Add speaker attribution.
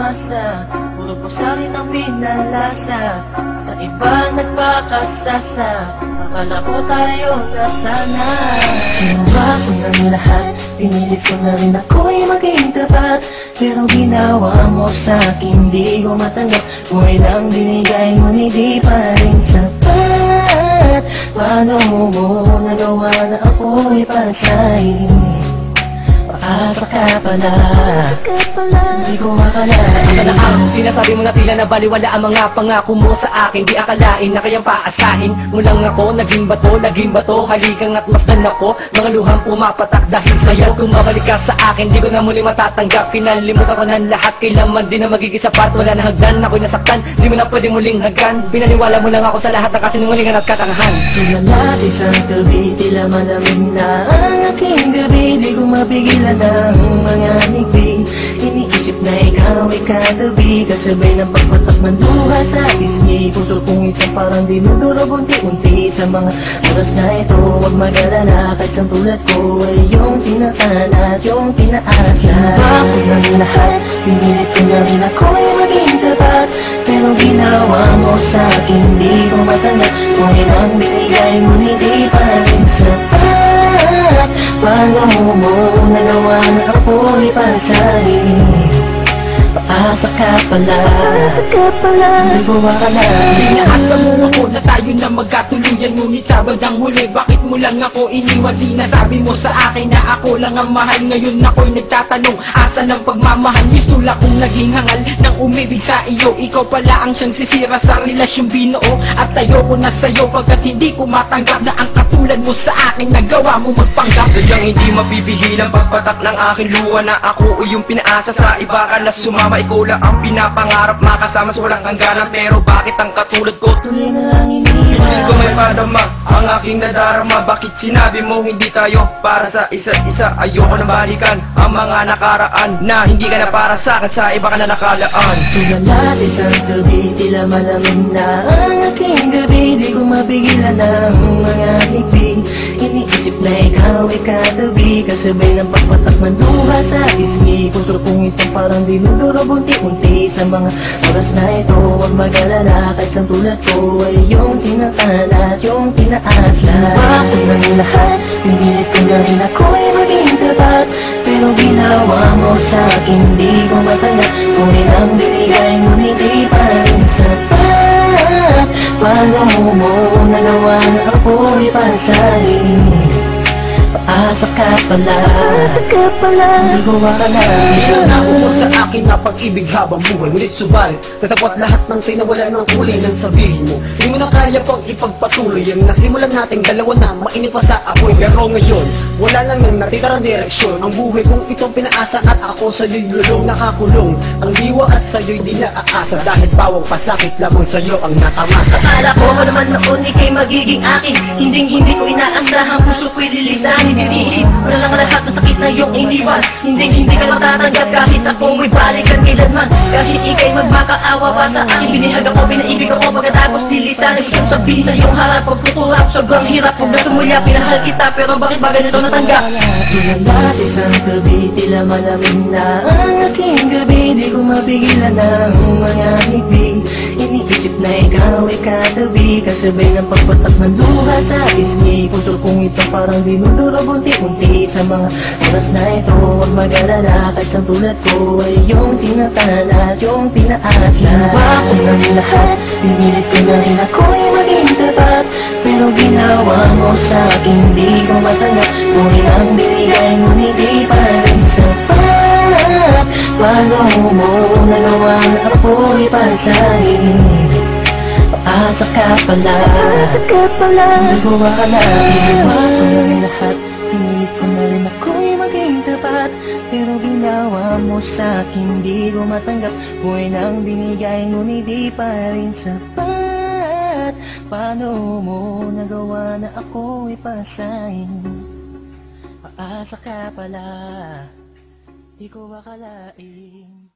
Speaker 1: natamasa Puro pusalit ang pinalasa. Sa iba nagpakasasa Akala ko tayo na sana Ginawa ko ng lahat? Pinilit ko na rin ako'y maging tapat. Pero ginawa mo sa'kin Di ko matanggap. Kung ilang binigay mo Hindi pa rin sapat. Paano mo nagawa na ako'y pasahin Paasa ka pala Hindi ko akalain
Speaker 2: Sa laang sinasabi mo na tila na baliwala ang mga pangako mo sa akin. Di akalain na kayang paasahin. Mo lang ako Naging bato, naging bato, haligang at masdan ako. Mga luhang pumapatak dahil sa'yo. Kung babalik ka sa akin, di ko na muli matatanggap. Pinalimutan ko ng lahat, kailanman di na magiging sapat. Wala na hagdan, ako'y nasaktan, di mo na pwede muling hagdan. Pinaniwala mo lang ako sa lahat ng kasinungalingan at katangahan
Speaker 1: Tulala sa isang gabi, tila malamig na ang aking gabi. Di ko mapigilan ang mga ngiti. Iniisip na ikaw ay katabi Kasabay ng pagpatak ng luha sa ismi. Puso kong ito parang dinudurog unti-unti. Sa mga oras na ito, huwag mag-alala Kahit sa tulad ko ay yung sinatan at yung pinaasa. Ginawa ko ng lahat, pinilit ko na rin ako'y maging tapat. Pero ginawa mo sa akin, di ko matanggap Kung ilang binigay mo, hindi pa rin sapat Paano mo nagawa na ako'y pasahin Paasa ka pala? Paasa ka pala? Nagawa ka na.
Speaker 2: Inaasa mo ako na tayo na magkatuluyan Ngunit sa bandang huli, bakit mo lang ako iniwan? Sinasabi mo sa akin na ako lang ang mahal Ngayon ako'y nagtatanong, asa ng pagmamahal? Mistula kong naging hangal ng umibig sa iyo Ikaw pala ang siyang sisira sa relasyong binuo At tayo ko na sa'yo pagkat hindi ko matanggap Na ang katulad mo sa akin nagawa mo magpanggap.
Speaker 3: Sadyang hindi mapipigil ang pagpatak ng aking luha Na ako ay yung pinaasa sa iba ka na sumama Ikaw lang ang pinapangarap. Makasama sa walang hangganan. Pero bakit ang katulad ko?
Speaker 1: Tuloy na lang
Speaker 3: ko may padama ang aking nadarama. Bakit sinabi mo hindi tayo para sa isa't isa? Ayoko na balikan ang mga nakaraan Na hindi ka na para sa akin sa iba ka na nakalaan.
Speaker 1: Tulala sa isang gabi, tila malamig na ang aking gabi. Di ko mapigilan ang mga ngiti Iniisip na ikaw ay katabi Kasabay ng pagpatak ng luha sa ismi Puso kong ito parang dinudurog unti-unti Sa mga oras na ito, huwag mag-alala Kahit sa tulad ko ay yung sinatan at yung pinaasa Ginawa ko ng lahat, pinilit ko na rin ako'y maging tapat. Pero ginawa mo sa akin, di ko matanggap Kung ilang binigay mo, hindi pa rin sapat Paano mo nagawa na ako'y pasahin Paasa ka pala? Paasa ka pala? Nagawa ka na.
Speaker 4: Nangako mo sa akin na pag-ibig habang buhay. Ngunit subalit, natapot lahat ng tinawala ng kulay ng sabihin mo. Di mo na kaya pang ipagpatuloy Ang nasimulan nating dalawa na mainit pa sa apoy. Pero ngayon, wala nang nang natitarang direksyon. Ang buhay kong itong pinaasa at ako sa'yo'y lulong nakakulong. Ang diwa at sa'yo'y di naaasa. Dahil bawang pasakit lamang sa'yo ang natamasa
Speaker 1: Akala ko naman noon ikay magiging akin. Hinding hindi ko inaasahan. Puso ko'y lilisanin Binisin Wala lang lahat ng sakit na iyong iniwan. Hinding hindi ka matatanggap Kahit ako may balikan kailanman. Kahit ikay magmakaawa pa sa akin Binihag ako, pinaibig ako. Pagkatapos lilisanin Gusto sabihin sa iyong harap Pagkukulap, sobrang hirap Huwag na sumulya, pinahal kita. Pero bakit ba ganito natanggap? Tulala sa isang gabi Tila malamig na? Ang aking gabi Di ko mapigilan ang mga ngiti Iniisip na ikaw ay katabi Kasabay ng pagpatak ng luha sa ismi Puso kong ito parang dinudurog unti-unti Sa mga oras na ito Huwag mag-alala Kahit sa tulad ko ay yung sinatan at yung pinaasa. Ginawa ko ng lahat Pinilit ko na rin ako'y maging tapat. Pero ginawa mo sa akin Di ko matanggap Kung ilang binigay mo Hindi pa rin sapat. Paano mo nagawa na ako'y pasahin Paasa ka pala. Paasa ka pala. Nagawa ka na Ginawa ko ng lahat Pinilit ko na rin ako'y maging tapat. Pero ginawa mo sa akin Di ko matanggap. Kung ilang binigay ngunit di pa rin sapat. Paano mo nagawa na ako'y pasahin? Paasa ka pala. Di ko akalain